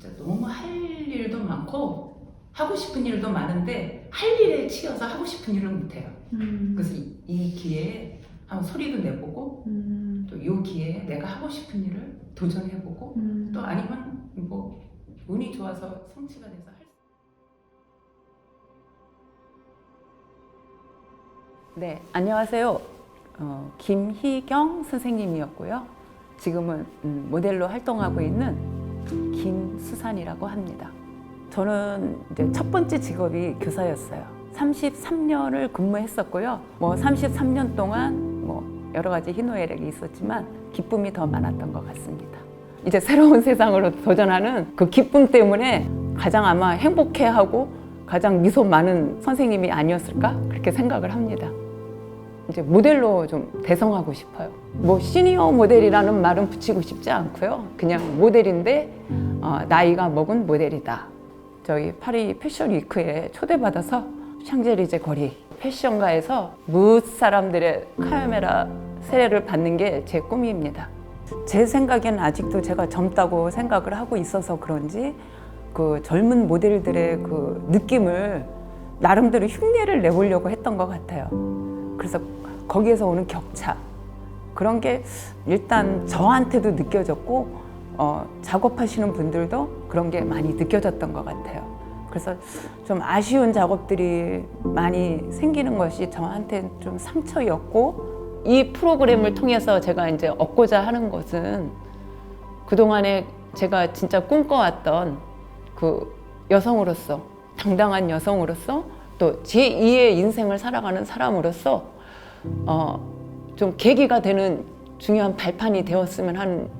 진짜 너무 할 일도 많고 하고 싶은 일도 많은데 할 일에 치여서 하고 싶은 일을 못해요. 음. 그래서 이, 이 기회에 한번 소리도 내보고 음. 또이 기회에 내가 하고 싶은 일을 도전해보고 음. 또 아니면 뭐 운이 좋아서 성취가 돼서 할 수. 네, 안녕하세요. 어, 김희경 선생님이었고요. 지금은 음, 모델로 활동하고 있는 김수산이라고 합니다. 저는 이제 첫 번째 직업이 교사였어요. 33년을 근무했었고요. 뭐 33년 동안 뭐 여러 가지 희노애락이 있었지만 기쁨이 더 많았던 것 같습니다. 이제 새로운 세상으로 도전하는 그 기쁨 때문에 가장 아마 행복해하고 가장 미소 많은 선생님이 아니었을까 그렇게 생각을 합니다. 이제 모델로 좀 대성하고 싶어요. 뭐 시니어 모델이라는 말은 붙이고 싶지 않고요. 그냥 모델인데 어, 나이가 먹은 모델이다. 저희 파리 패션 위크에 초대받아서 샹젤리제 거리 패션가에서 무엇 사람들의 카메라 세례를 받는 게 제 꿈입니다. 제 생각에는 아직도 제가 젊다고 생각을 하고 있어서 그런지 그 젊은 모델들의 그 느낌을 나름대로 흉내를 내보려고 했던 것 같아요. 그래서 거기에서 오는 격차 그런 게 일단 저한테도 느껴졌고 어, 작업하시는 분들도 그런 게 많이 느껴졌던 것 같아요. 그래서 좀 아쉬운 작업들이 많이 생기는 것이 저한테 좀 상처였고 이 프로그램을 통해서 제가 이제 얻고자 하는 것은 그동안에 제가 진짜 꿈꿔왔던 그 여성으로서 당당한 여성으로서 또 제2의 인생을 살아가는 사람으로서 어, 좀 계기가 되는 중요한 발판이 되었으면 하는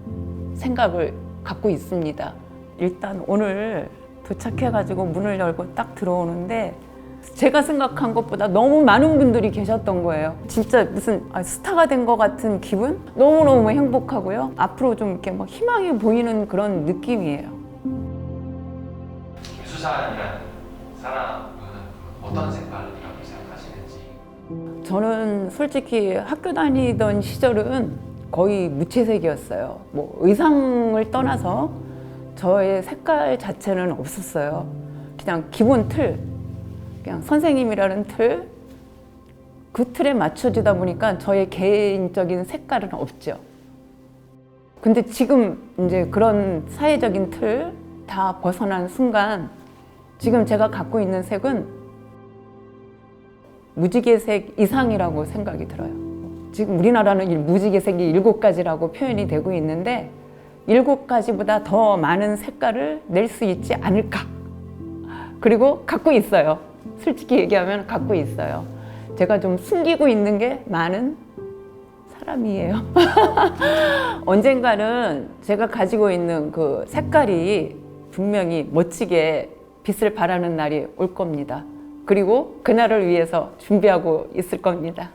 생각을 갖고 있습니다. 일단 오늘 도착해가지고 문을 열고 딱 들어오는데 제가 생각한 것보다 너무 많은 분들이 계셨던 거예요. 진짜 무슨 아, 스타가 된 것 같은 기분? 너무너무 행복하고요. 앞으로 좀 이렇게 막 희망이 보이는 그런 느낌이에요. 김수산이라는 사람은 어떤 색깔이라고 생각하시는지 저는 솔직히 학교 다니던 시절은 거의 무채색이었어요. 뭐 의상을 떠나서 저의 색깔 자체는 없었어요. 그냥 기본 틀, 그냥 선생님이라는 틀, 그 틀에 맞춰지다 보니까 저의 개인적인 색깔은 없죠. 근데 지금 이제 그런 사회적인 틀 다 벗어난 순간 지금 제가 갖고 있는 색은 무지개색 이상이라고 생각이 들어요. 지금 우리나라는 이 무지개 색이 일곱 가지라고 표현이 되고 있는데 일곱 가지보다 더 많은 색깔을 낼 수 있지 않을까. 그리고 갖고 있어요. 솔직히 얘기하면 갖고 있어요. 제가 좀 숨기고 있는 게 많은 사람이에요. 언젠가는 제가 가지고 있는 그 색깔이 분명히 멋지게 빛을 발하는 날이 올 겁니다. 그리고 그날을 위해서 준비하고 있을 겁니다.